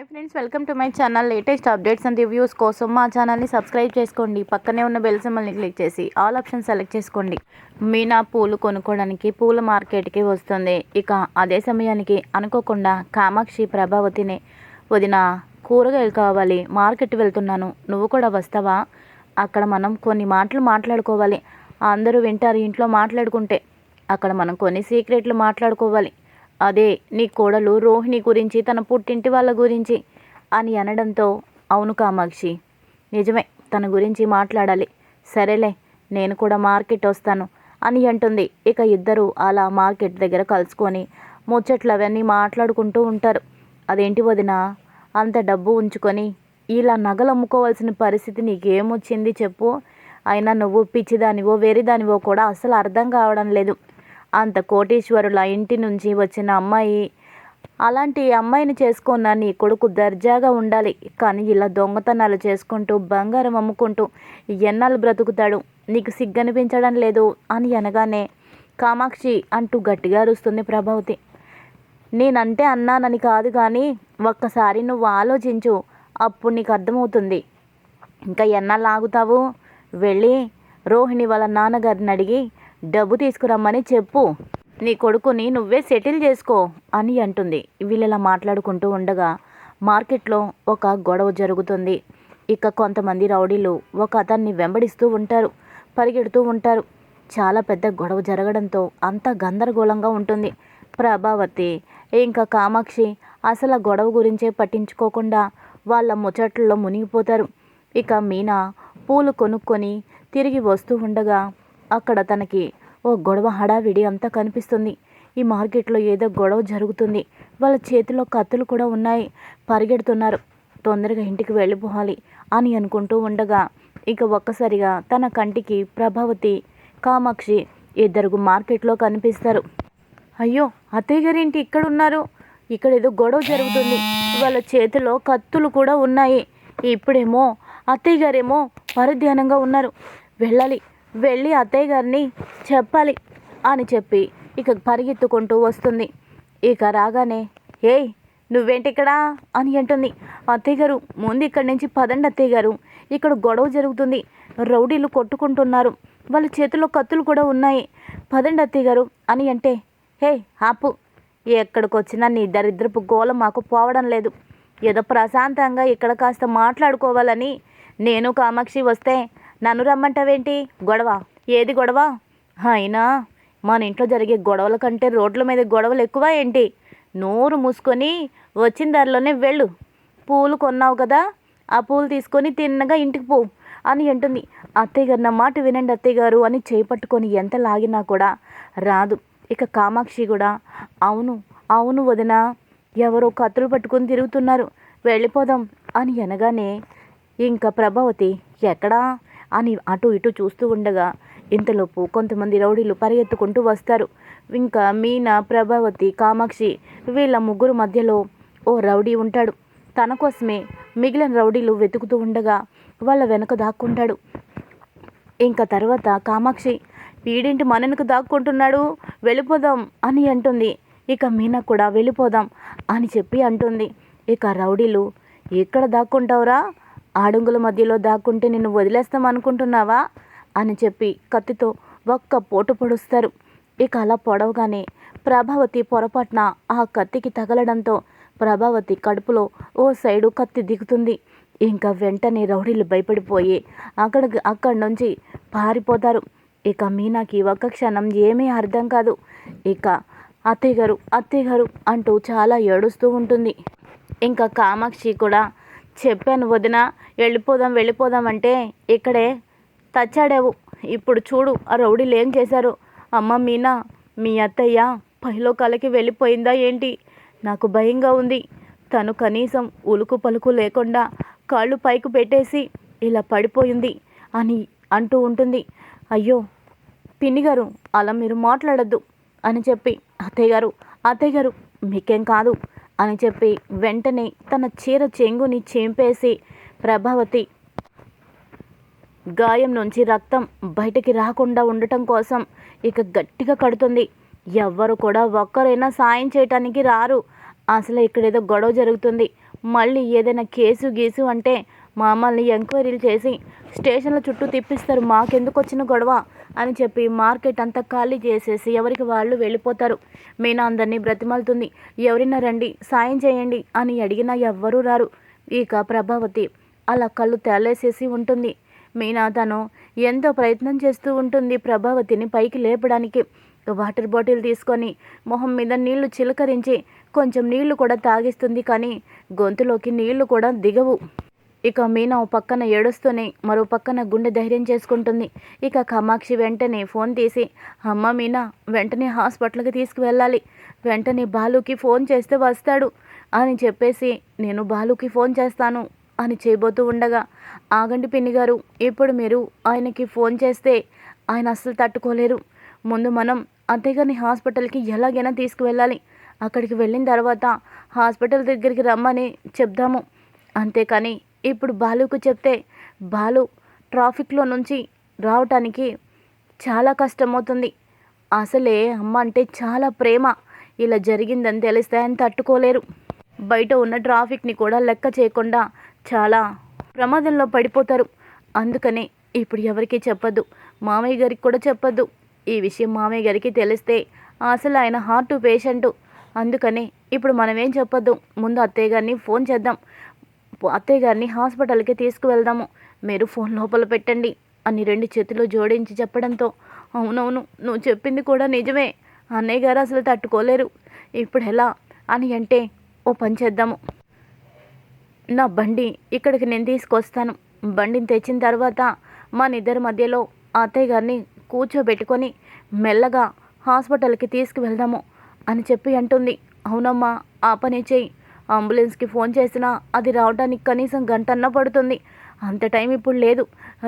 Hi friends welcome to my channel latest updates and reviews కోసం మా ఛానల్ని subscribe చేసుకోండి. పక్కనే ఉన్న బెల్ సింబల్ని క్లిక్ చేసి ఆల్ ఆప్షన్ సెలెక్ట్ చేసుకోండి. మీనా పూలు కొనుక్కోవడానికి పూల మార్కెట్కి వస్తుంది. ఇక అదే సమయానికి అనుకోకుండా కామాక్షి ప్రభావతిని వదిన కూరగాయలు కావాలి మార్కెట్ వెళ్తున్నాను. నువ్వు కూడా వస్తావా? అక్కడ మనం కొన్ని మాటలు మాట్లాడుకోవాలి. అందరూ వింటారు ఇంట్లో మాట్లాడుకుంటే. అక్కడ మనం కొన్ని సీక్రెట్లు మాట్లాడుకోవాలి. అదే నీ కోడలు రోహిణి గురించి తన పుట్టింటి వాళ్ళ గురించి అని అనడంతో అవును కామాక్షి నిజమే తన గురించి మాట్లాడాలి. సరేలే నేను కూడా మార్కెట్ వస్తాను అని అంటుంది. ఇక ఇద్దరు అలా మార్కెట్ దగ్గర కలుసుకొని ముచ్చట్లు అవన్నీ మాట్లాడుకుంటూ ఉంటారు. అదేంటి వదిన అంత డబ్బు ఉంచుకొని ఇలా నగలు అమ్ముకోవాల్సిన పరిస్థితి నీకేమొచ్చింది చెప్పు. అయినా నువ్వు పిచ్చిదానివో వేరేదానివో కూడా అసలు అర్థం కావడం లేదు. అంత కోటీశ్వరుల ఇంటి నుంచి వచ్చిన అమ్మాయి అలాంటి అమ్మాయిని చేసుకున్న నీ కొడుకు దర్జాగా ఉండాలి. కానీ ఇలా దొంగతనాలు చేసుకుంటూ బంగారం అమ్ముకుంటూ ఎన్నాళ్ళు బ్రతుకుతాడు? నీకు సిగ్గనిపించడం లేదు అని అనగానే కామాక్షి అంటూ గట్టిగా అరుస్తుంది ప్రభావతి. నేనంటే అన్నానని కాదు కానీ ఒక్కసారి నువ్వు ఆలోచించు అప్పుడు నీకు అర్థమవుతుంది. ఇంకా ఎన్నాళ్ళు ఆగుతావు? వెళ్ళి రోహిణి వాళ్ళ నాన్నగారిని అడిగి డబ్బు తీసుకురమ్మని చెప్పు. నీ కొడుకుని నువ్వే సెటిల్ చేసుకో అని అంటుంది. వీళ్ళలా మాట్లాడుకుంటూ ఉండగా మార్కెట్లో ఒక గొడవ జరుగుతుంది. ఇక కొంతమంది రౌడీలు ఒక అతన్ని వెంబడిస్తూ ఉంటారు పరిగెడుతూ ఉంటారు. చాలా పెద్ద గొడవ జరగడంతో అంతా గందరగోళంగా ఉంటుంది. ప్రభావతి ఇంకా కామాక్షి అసలు గొడవ గురించే పట్టించుకోకుండా వాళ్ళ ముచ్చట్లలో మునిగిపోతారు. ఇక మీనా పూలు కొనుక్కొని తిరిగి వస్తూ ఉండగా అక్కడ తనకి ఓ గొడవ హడావిడి అంతా కనిపిస్తుంది. ఈ మార్కెట్లో ఏదో గొడవ జరుగుతుంది. వాళ్ళ చేతిలో కత్తులు కూడా ఉన్నాయి. పరిగెడుతున్నారు. తొందరగా ఇంటికి వెళ్ళిపోవాలి అని అనుకుంటూ ఉండగా ఇక ఒక్కసారిగా తన కంటికి ప్రభావతి కామాక్షి ఇద్దరు మార్కెట్లో కనిపిస్తారు. అయ్యో అత్తయ్య గారింటి ఇక్కడ ఉన్నారు ఇక్కడ ఏదో గొడవ జరుగుతుంది. వాళ్ళ చేతిలో కత్తులు కూడా ఉన్నాయి. ఇప్పుడేమో అత్తయ్య గారేమో పరధ్యానంగా ఉన్నారు. వెళ్ళాలి. వెళ్ళి అత్తయ్య గారిని చెప్పాలి అని చెప్పి ఇక పరిగెత్తుకుంటూ వస్తుంది. ఇక రాగానే ఏయ్ నువ్వేంటి ఇక్కడ అని అంటుంది. అత్తయ్య గారు ముందు ఇక్కడి నుంచి పదండి అత్తయ్య గారు. ఇక్కడ గొడవ జరుగుతుంది. రౌడీలు కొట్టుకుంటున్నారు. వాళ్ళ చేతిలో కత్తులు కూడా ఉన్నాయి. పదండి అత్తయ్య గారు అని అంటే హే ఆపు. ఎక్కడికి వచ్చినా నీ దరిద్రపు గోల మాకు పోవడం లేదు. ఏదో ప్రశాంతంగా ఇక్కడ కాస్త మాట్లాడుకోవాలని నేను కామాక్షి వస్తే నన్ను రమ్మంటావేంటి? గొడవ. ఏది గొడవ? అయినా మన ఇంట్లో జరిగే గొడవల కంటే రోడ్ల మీద గొడవలు ఎక్కువ ఏంటి? నోరు మూసుకొని వచ్చిన దారిలోనే వెళ్ళు. పూలు కొన్నావు కదా ఆ పూలు తీసుకొని తిన్నగా ఇంటికి పో అని అంటుంది. అత్తయ్య గారు నా మాట వినండి అత్తయ్య గారు అని చేపట్టుకొని ఎంత లాగినా కూడా రాదు. ఇక కామాక్షి కూడా అవును అవును వదిన ఎవరో కత్తులు పట్టుకొని తిరుగుతున్నారు. వెళ్ళిపోదాం అని అనగానే ఇంకా ప్రభావతి ఎక్కడా? అని అటు ఇటు చూస్తూ ఉండగా ఇంతలోపు కొంతమంది రౌడీలు పరిగెత్తుకుంటూ వస్తారు. ఇంకా మీనా ప్రభావతి కామాక్షి వీళ్ళ ముగ్గురు మధ్యలో ఓ రౌడీ ఉంటాడు. తన కోసమే మిగిలిన రౌడీలు వెతుకుతూ ఉండగా వాళ్ళ వెనక దాక్కుంటాడు. ఇంకా తర్వాత కామాక్షి వీడింటి మనకు దాక్కుంటున్నాడు? వెళ్ళిపోదాం అని అంటుంది. ఇక మీనా కూడా వెళ్ళిపోదాం అని చెప్పి అంటుంది. ఇక రౌడీలు ఎక్కడ దాక్కుంటావురా? ఆడుంగుల మధ్యలో దాక్కుంటే నిన్ను వదిలేస్తాం అనుకుంటున్నావా? అని చెప్పి కత్తితో ఒక్క పోటు పొడుస్తారు. ఇక అలా పొడవగానే ప్రభావతి పొరపాటున ఆ కత్తికి తగలడంతో ప్రభావతి కడుపులో ఓ సైడు కత్తి దిగుతుంది. ఇంకా వెంటనే రౌడీలు భయపడిపోయి అక్కడ అక్కడి నుంచి పారిపోతారు. ఇక మీనాకి ఒక్క క్షణం ఏమీ అర్థం కాదు. ఇక అత్తయ్య గారు అత్తయ్య గారు అంటూ చాలా ఏడుస్తూ ఉంటుంది. ఇంకా కామాక్షి కూడా చెప్పాను వదిన వెళ్ళిపోదాం వెళ్ళిపోదాం అంటే ఇక్కడే తచ్చాడావు. ఇప్పుడు చూడు ఆ రౌడీలు ఏం చేశారు? అమ్మ మీనా మీ అత్తయ్య పైలోకాలకి వెళ్ళిపోయిందా ఏంటి? నాకు భయంగా ఉంది. తను కనీసం ఉలుకు పలుకు లేకుండా కాళ్ళు పైకి పెట్టేసి ఇలా పడిపోయింది అని అంటూ ఉంటుంది. అయ్యో పిన్ని గారు అలా మీరు మాట్లాడద్దు అని చెప్పి అత్తయ్య గారు అత్తయ్య గారు మీకేం కాదు. అని చెప్పి వెంటనే తన చీర చెంగుని చింపేసి ప్రభావతి గాయం నుంచి రక్తం బయటికి రాకుండా ఉండటం కోసం ఇక గట్టిగా కడుతుంది. ఎవ్వరు కూడా ఒక్కరైనా సాయం చేయటానికి రారు. అసలు ఇక్కడ ఏదో గొడవ జరుగుతుంది. మళ్ళీ ఏదైనా కేసు గీసు అంటే మమ్మల్ని ఎంక్వైరీలు చేసి స్టేషన్ల చుట్టూ తిప్పిస్తారు. మాకెందుకు వచ్చిన గొడవ? అని చెప్పి మార్కెట్ అంతా ఖాళీ చేసేసి ఎవరికి వాళ్ళు వెళ్ళిపోతారు. మీనా అందరినీ బ్రతిమలుతుంది. ఎవరైనా రండి సాయం చేయండి అని అడిగినా ఎవ్వరూ రారు. ఇక ప్రభావతి అలా కళ్ళు తేలేసేసి ఉంటుంది. మీనా తను ఎంతో ప్రయత్నం చేస్తూ ఉంటుంది ప్రభావతిని పైకి లేపడానికి. వాటర్ బాటిల్ తీసుకొని మొహం మీద నీళ్ళు చిలకరించి కొంచెం నీళ్ళు కూడా తాగిస్తుంది కానీ గొంతులోకి నీళ్ళు కూడా దిగవు. ఇక మీనా ఓ పక్కన ఏడుస్తూనే మరో పక్కన గుండె ధైర్యం చేసుకుంటుంది. ఇక కామాక్షి వెంటనే ఫోన్ తీసి అమ్మ మీనా వెంటనే హాస్పిటల్కి తీసుకువెళ్ళాలి. వెంటనే బాలుకి ఫోన్ చేస్తే వస్తాడు అని చెప్పేసి నేను బాలుకి ఫోన్ చేస్తాను అని చేయబోతూ ఉండగా ఆగండి పిన్ని గారు ఇప్పుడు మీరు ఆయనకి ఫోన్ చేస్తే ఆయన అస్సలు తట్టుకోలేరు. ముందు మనం అత్తయ్య హాస్పిటల్కి ఎలాగైనా తీసుకువెళ్ళాలి. అక్కడికి వెళ్ళిన తర్వాత హాస్పిటల్ దగ్గరికి రమ్మని చెప్దాము. అంతేకాని ఇప్పుడు బాలుకు చెప్తే బాలు ట్రాఫిక్లో నుంచి రావటానికి చాలా కష్టమవుతుంది. అసలే అమ్మ అంటే చాలా ప్రేమ. ఇలా జరిగిందని తెలిస్తే ఆయన తట్టుకోలేరు. బయట ఉన్న ట్రాఫిక్ని కూడా లెక్క చేయకుండా చాలా ప్రమాదంలో పడిపోతారు. అందుకనే ఇప్పుడు ఎవరికీ చెప్పద్దు. మామయ్య గారికి కూడా చెప్పద్దు. ఈ విషయం మామయ్య గారికి తెలిస్తే అసలు ఆయన హార్ట్ పేషెంట్. అందుకని ఇప్పుడు మనమేం చెప్పొద్దు. ముందు అత్తయ్య గారిని ఫోన్ చేద్దాం. అత్తయ్య గారిని హాస్పిటల్కి తీసుకువెళ్దాము. మీరు ఫోన్ లోపల పెట్టండి. అని రెండు చేతులు జోడించి చెప్పడంతో అవునవును నువ్వు చెప్పింది కూడా నిజమే. అన్నయ్య గారు అసలు తట్టుకోలేరు. ఇప్పుడు ఎలా? అని అంటే ఓ పని చేద్దాము. నా బండి ఇక్కడికి నేను తీసుకొస్తాను. బండిని తెచ్చిన తర్వాత మన ఇద్దరి మధ్యలో అత్తయ్య గారిని కూర్చోబెట్టుకొని మెల్లగా హాస్పిటల్కి తీసుకువెళ్దాము అని చెప్పి అంటుంది. అవునమ్మా ఆ పని చేయి అంబులెన్స్కి ఫోన్ చేసినా అది రావడానికి కనీసం గంటన్నా పడుతుంది. అంత టైం ఇప్పుడు లేదు.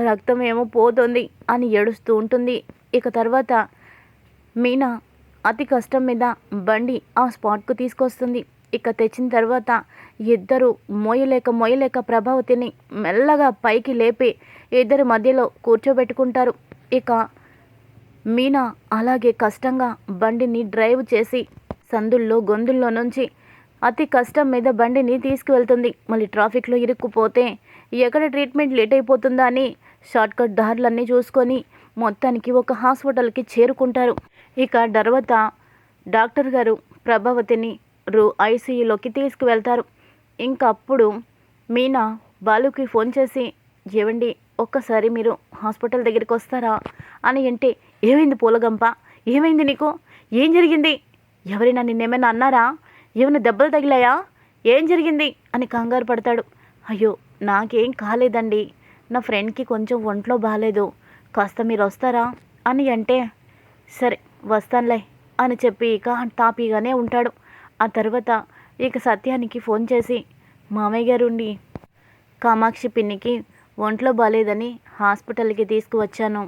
రక్తం ఏమో పోతుంది అని ఏడుస్తూ ఉంటుంది. ఇక తర్వాత మీనా అతి కష్టం మీద బండి ఆ స్పాట్కు తీసుకొస్తుంది. ఇక తెచ్చిన తర్వాత ఇద్దరు మోయలేక మోయలేక ప్రభావతిని మెల్లగా పైకి లేపి ఇద్దరి మధ్యలో కూర్చోబెట్టుకుంటారు. ఇక మీనా అలాగే కష్టంగా బండిని డ్రైవ్ చేసి సందుల్లో గొంతుల్లో నుంచి అతి కష్టం మీద బండిని తీసుకువెళ్తుంది. మళ్ళీ ట్రాఫిక్లో ఇరుక్కుపోతే ఎక్కడ ట్రీట్మెంట్ లేట్ అయిపోతుందా అని షార్ట్కట్ దారులన్నీ చూసుకొని మొత్తానికి ఒక హాస్పిటల్కి చేరుకుంటారు. ఇక తర్వాత డాక్టర్ గారు ప్రభావతిని రూ ఐసీయూలోకి తీసుకువెళ్తారు. ఇంకా అప్పుడు మీనా బాలుకి ఫోన్ చేసి ఏవండి ఒక్కసారి మీరు హాస్పిటల్ దగ్గరికి వస్తారా? అని అంటే ఏమైంది పూలగంప? ఏమైంది నీకు? ఏం జరిగింది? ఎవరైనా నిన్నేమైనా అన్నారా? ఏమైనా దెబ్బలు తగిలాయా? ఏం జరిగింది? అని కంగారు పడతాడు. అయ్యో నాకేం కాలేదండి. నా ఫ్రెండ్కి కొంచెం ఒంట్లో బాగాలేదు కాస్త మీరు వస్తారా? అని అంటే సరే వస్తానులే అని చెప్పి ఇక తాపీగానే ఉంటాడు. ఆ తర్వాత ఇక సత్యానికి ఫోన్ చేసి మామయ్య గారు ఉండి కామాక్షి పిన్నికి ఒంట్లో బాగాలేదని హాస్పిటల్కి తీసుకువచ్చాను.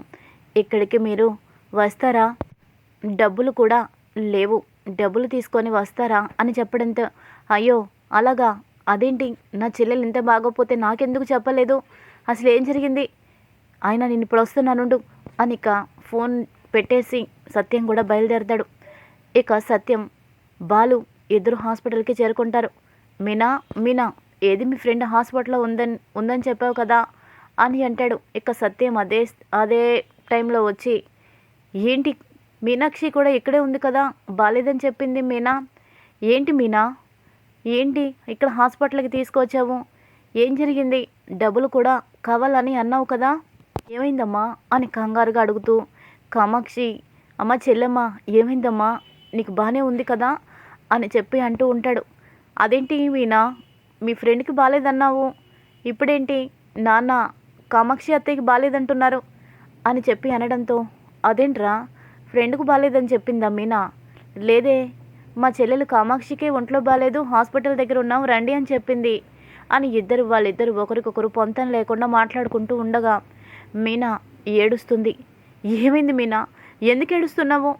ఇక్కడికి మీరు వస్తారా? డబ్బులు కూడా లేవు. డబ్బులు తీసుకొని వస్తారా అని చెప్పడంతో అయ్యో అలాగా? అదేంటి? నా చెల్లెలు ఇంత బాగోపోతే నాకెందుకు చెప్పలేదు? అసలు ఏం జరిగింది? ఆయన నేను ఇప్పుడు వస్తున్నానుండు అని ఇక ఫోన్ పెట్టేసి సత్యం కూడా బయలుదేరతాడు. ఇక సత్యం బాలు ఇద్దరు హాస్పిటల్కి చేరుకుంటారు. మీనా మీనా ఏది మీ ఫ్రెండ్ హాస్పిటల్లో ఉందని ఉందని చెప్పావు కదా అని అంటాడు. ఇక సత్యం అదే అదే టైంలో వచ్చి ఏంటి మీనాక్షి కూడా ఇక్కడే ఉంది కదా. బాలేదని చెప్పింది మీనా. ఏంటి మీనా? ఏంటి? ఇక్కడ హాస్పిటల్కి తీసుకొచ్చావు. ఏం జరిగింది? డబ్బులు కూడా కావాలని అన్నావు కదా. ఏమైందమ్మా? అని కంగారుగా అడుగుతూ కామాక్షి అమ్మ చెల్లెమ్మ ఏమైందమ్మా? నీకు బాగానే ఉంది కదా? అని చెప్పి అంటూ ఉంటాడు. అదేంటి మీనా? మీ ఫ్రెండ్కి బాగాలేదన్నావు ఇప్పుడేంటి? నాన్న కామాక్షి అత్తయ్యకి బాగాలేదంటున్నారు అని చెప్పి అనడంతో అదేంట్రా? ఫ్రెండ్కు బాగాలేదని చెప్పిందా మీనా లేదే మా చెల్లెలు కామాక్షికే ఒంట్లో బాగాలేదు హాస్పిటల్ దగ్గర ఉన్నాం రండి అని చెప్పింది. అని ఇద్దరు వాళ్ళిద్దరు ఒకరికొకరు పొంతం లేకుండా మాట్లాడుకుంటూ ఉండగా మీనా ఏడుస్తుంది. ఏమైంది మీనా? ఎందుకు ఏడుస్తున్నావు?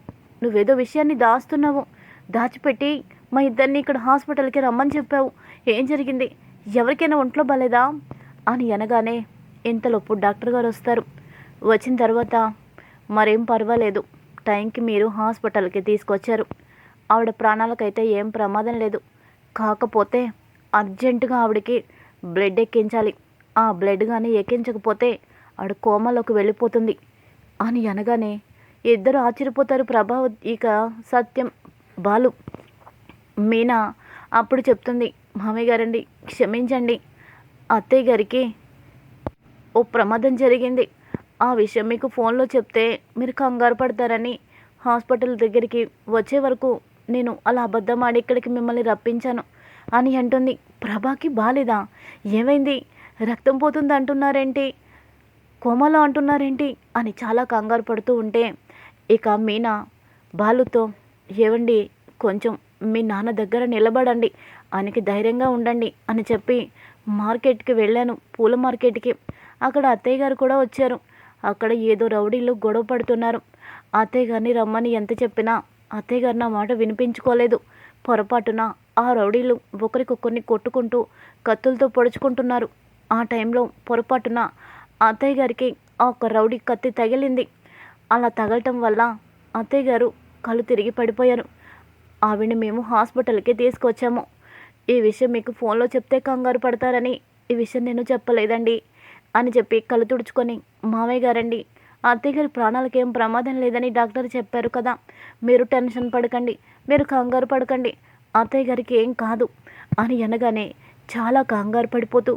నువ్వేదో విషయాన్ని దాస్తున్నావు. దాచిపెట్టి మా ఇద్దరిని ఇక్కడ హాస్పిటల్కి రమ్మని చెప్పావు. ఏం జరిగింది? ఎవరికైనా ఒంట్లో బాలేదా? అని అనగానే ఇంతలోపు డాక్టర్ గారు వస్తారు. వచ్చిన తర్వాత మరేం పర్వాలేదు. టైంకి మీరు హాస్పిటల్కి తీసుకొచ్చారు. ఆవిడ ప్రాణాలకైతే ఏం ప్రమాదం లేదు. కాకపోతే అర్జెంటుగా ఆవిడకి బ్లడ్ ఎక్కించాలి. ఆ బ్లడ్ కానీ ఎక్కించకపోతే ఆవిడ కోమలోకి వెళ్ళిపోతుంది. అని అనగానే ఇద్దరు ఆశ్చర్యపోతారు ప్రభావ ఇక సత్యం బాలు. మీనా అప్పుడు చెప్తుంది మామయ్య గారండి క్షమించండి. అత్తయ్య గారికి ఓ ప్రమాదం జరిగింది. ఆ విషయం మీకు ఫోన్లో చెప్తే మీరు కంగారు పడతారని హాస్పిటల్ దగ్గరికి వచ్చే వరకు నేను అలా అబద్ధం ఆడి ఇక్కడికి మిమ్మల్ని రప్పించాను అని అంటుంది. ప్రభాకి బాలేదా? ఏమైంది? రక్తం పోతుంది అంటున్నారేంటి? కోమలో అంటున్నారేంటి? అని చాలా కంగారు పడుతూ ఉంటే ఇక మీనా బాలుతో ఏవండి కొంచెం మీ నాన్న దగ్గర నిలబడండి ఆయనకి ధైర్యంగా ఉండండి అని చెప్పి మార్కెట్కి వెళ్ళాను పూల మార్కెట్కి. అక్కడ అత్తయ్య గారు కూడా వచ్చారు. అక్కడ ఏదో రౌడీలు గొడవ పడుతున్నారు. అత్తయ్య గారిని రమ్మని ఎంత చెప్పినా అత్తయ్య గారు నా మాట వినిపించుకోలేదు. పొరపాటున ఆ రౌడీలు ఒకరికొకరిని కొట్టుకుంటూ కత్తులతో పొడుచుకుంటున్నారు. ఆ టైంలో పొరపాటున అత్తయ్య గారికి ఆ ఒక రౌడీ కత్తి తగిలింది. అలా తగలటం వల్ల అత్తయ్య గారు కళ్ళు తిరిగి పడిపోయారు. ఆవిడని మేము హాస్పిటల్కి తీసుకొచ్చాము. ఈ విషయం మీకు ఫోన్లో చెప్తే కంగారు పడతారని ఈ విషయం నేను చెప్పలేదండి అని చెప్పి కళ్ళు తుడుచుకొని మామయ్య గారండి. అత్తయ్య గారి ప్రాణాలకి ఏం ప్రమాదం లేదని డాక్టర్ చెప్పారు కదా. మీరు టెన్షన్ పడకండి. మీరు కంగారు పడకండి. అత్తయ్య గారికి ఏం కాదు అని అనగానే చాలా కంగారు పడిపోతూ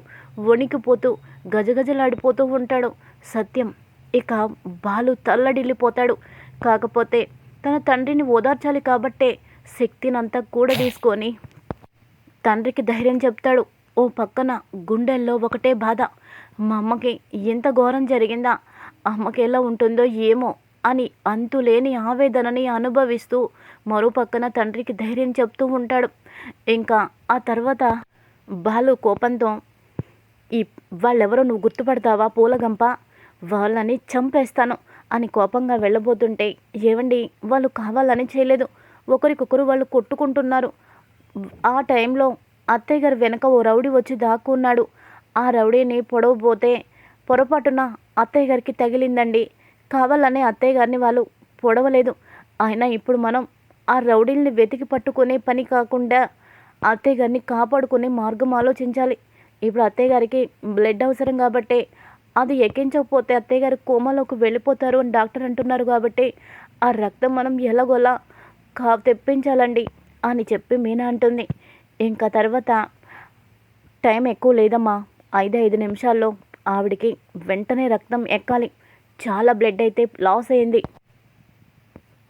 వణికిపోతూ గజగజలాడిపోతూ ఉంటాడు. సత్యం ఇక బాలు తల్లడిల్లిపోతాడు. కాకపోతే తన తండ్రిని ఓదార్చాలి కాబట్టే శక్తినంతా కూడా తీసుకొని తండ్రికి ధైర్యం చెప్తాడు. ఓ పక్కన గుండెల్లో ఒకటే బాధ. మా అమ్మకి ఎంత ఘోరం జరిగిందా? అమ్మకి ఎలా ఉంటుందో ఏమో అని అంతులేని ఆవేదనని అనుభవిస్తూ మరో పక్కన తండ్రికి ధైర్యం చెప్తూ ఉంటాడు. ఇంకా ఆ తర్వాత బాలు కోపంతో ఈ వాళ్ళెవరో నువ్వు గుర్తుపడతావా పూలగంప? వాళ్ళని చంపేస్తాను అని కోపంగా వెళ్ళబోతుంటే ఏవండి వాళ్ళు కావాలని చేయలేదు. ఒకరికొకరు వాళ్ళు కొట్టుకుంటున్నారు. ఆ టైంలో అత్తయ్య గారు వెనక ఓ రౌడీ వచ్చి దాక్కున్నాడు. ఆ రౌడీని పొడవబోతే పొరపాటున అత్తయ్య గారికి తగిలిందండి. కావాలనే అత్తయ్య గారిని వాళ్ళు పొడవలేదు. అయినా ఇప్పుడు మనం ఆ రౌడీల్ని వెతికి పట్టుకునే పని కాకుండా అత్తయ్య గారిని కాపాడుకునే మార్గం ఆలోచించాలి. ఇప్పుడు అత్తయ్య గారికి బ్లడ్ అవసరం కాబట్టి అది ఎక్కించకపోతే అత్తయ్య గారు కోమాలోకి వెళ్ళిపోతారు అని డాక్టర్ అంటున్నారు కాబట్టి ఆ రక్తం మనం ఎలాగోలా కా తెప్పించాలండి అని చెప్పి మీనా అంటుంది. ఇంకా తర్వాత టైం ఎక్కువ లేదమ్మా. ఐదు ఐదు నిమిషాల్లో ఆవిడికి వెంటనే రక్తం ఎక్కాలి. చాలా బ్లడ్ అయితే లాస్ అయింది.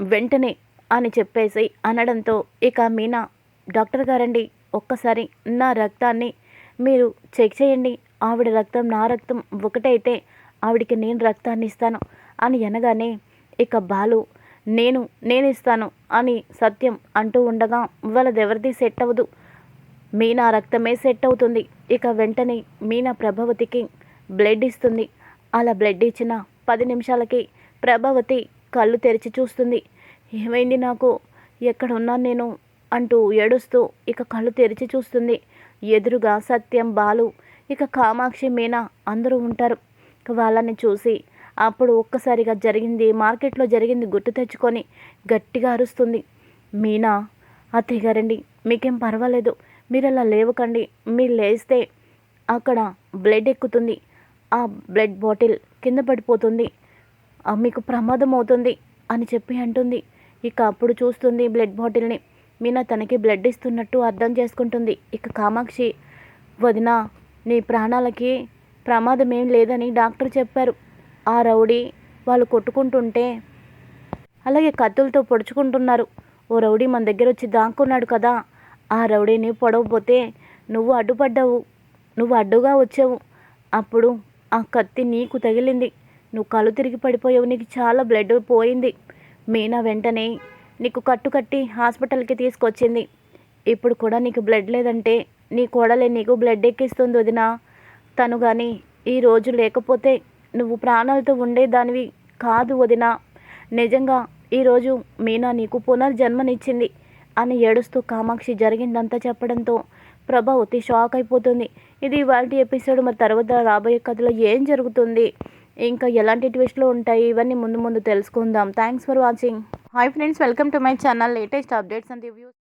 వెంటనే అని చెప్పేసి అనడంతో ఇక మీనా డాక్టర్ గారండి ఒక్కసారి నా రక్తాన్ని మీరు చెక్ చేయండి. ఆవిడ రక్తం నా రక్తం ఒకటైతే ఆవిడికి నేను రక్తాన్ని ఇస్తాను అని అనగానే ఇక బాలు నేను నేను ఇస్తాను అని సత్యం అంటూ ఉండగా వాళ్ళదెవరిది సెట్ అవ్వదు. మీనా రక్తమే సెట్ అవుతుంది. ఇక వెంటనే మీనా ప్రభావతికి బ్లడ్ ఇస్తుంది. అలా బ్లడ్ ఇచ్చిన పది నిమిషాలకి ప్రభావతి కళ్ళు తెరిచి చూస్తుంది. ఏమైంది నాకు? ఎక్కడ ఉన్నాను నేను? అంటూ ఏడుస్తూ ఇక కళ్ళు తెరిచి చూస్తుంది. ఎదురుగా సత్యం బాలు ఇక కామాక్షి మీనా అందరూ ఉంటారు. వాళ్ళని చూసి అప్పుడు ఒక్కసారిగా జరిగింది మార్కెట్లో జరిగింది గుర్తు తెచ్చుకొని గట్టిగా అరుస్తుంది. మీనా అత్తయ్య గారండి మీకేం పర్వాలేదు. మీరు అలా లేవకండి. మీరు లేస్తే అక్కడ బ్లడ్ ఎక్కుతుంది. ఆ బ్లడ్ బాటిల్ కింద పడిపోతుంది. మీకు ప్రమాదం అవుతుంది అని చెప్పి అంటుంది. ఇక అప్పుడు చూస్తుంది బ్లడ్ బాటిల్ని. మీనా తనకి బ్లడ్ ఇస్తున్నట్టు అర్థం చేసుకుంటుంది. ఇక కామాక్షి వదిన నీ ప్రాణాలకి ప్రమాదం ఏం లేదని డాక్టర్ చెప్పారు. ఆ రౌడీ వాళ్ళు కొట్టుకుంటుంటే అలాగే కత్తులతో పొడుచుకుంటున్నారు. ఓ రౌడీ మన దగ్గర వచ్చి దాక్కున్నాడు కదా. ఆ రౌడీని పొడవపోతే నువ్వు అడ్డుపడ్డావు. నువ్వు అడ్డుగా వచ్చావు. అప్పుడు ఆ కత్తి నీకు తగిలింది. నువ్వు కళ్ళు తిరిగి పడిపోయావు. నీకు చాలా బ్లడ్ పోయింది. మీనా వెంటనే నీకు కట్టు కట్టి హాస్పిటల్కి తీసుకొచ్చింది. ఇప్పుడు కూడా నీకు బ్లడ్ లేదంటే నీ కోడలే నీకు బ్లడ్ ఎక్కిస్తుంది వదినా. తను కానీ ఈరోజు లేకపోతే నువ్వు ప్రాణాలతో ఉండేదానివి కాదు వదినా. నిజంగా ఈరోజు మీనా నీకు పునర్జన్మనిచ్చింది. అని ఏడుస్తూ కామాక్షి జరిగిందంతా చెప్పడంతో ప్రభావతి షాక్ అయిపోతుంది. ఇది వాటి ఎపిసోడ్. మరి తర్వాత రాబోయే కథలో ఏం జరుగుతుంది? ఇంకా ఎలాంటి ట్విస్ట్లు ఉంటాయి? ఇవన్నీ ముందు ముందు తెలుసుకుందాం. Thanks for watching. Hi friends welcome to my channel. Latest updates and reviews